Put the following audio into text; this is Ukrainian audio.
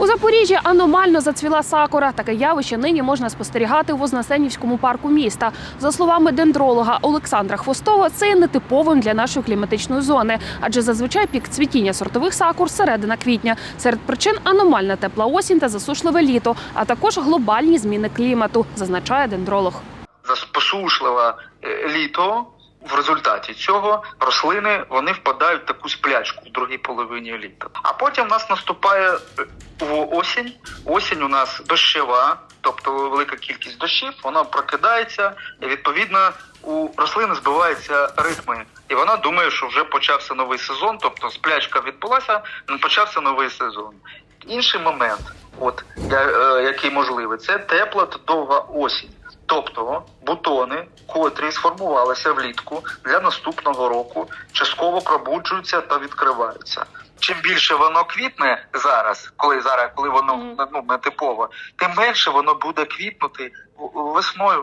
У Запоріжжі аномально зацвіла сакура. Таке явище нині можна спостерігати у Вознесенівському парку міста. За словами дендролога Олександра Хвостова, це є нетиповим для нашої кліматичної зони, адже зазвичай пік цвітіння сортових сакур середина квітня. Серед причин аномальна тепла осінь та засушливе літо, а також глобальні зміни клімату, зазначає дендролог. за посушливе е, літо. В результаті цього рослини вони впадають в таку сплячку в другій половині літа. А потім в нас наступає е, в осінь. Осінь у нас дощова, тобто велика кількість дощів, вона прокидається, і відповідно у рослини збиваються ритми. І вона думає, що вже почався новий сезон, тобто сплячка відбулася, почався новий сезон. Інший момент, от е, який можливий, це тепла та довга осінь. Тобто бутони, котрі сформувалися влітку для наступного року, частково пробуджуються та відкриваються. Чим більше воно квітне зараз, коли зараз, коли воно ну не типово, тим менше воно буде квітнути весною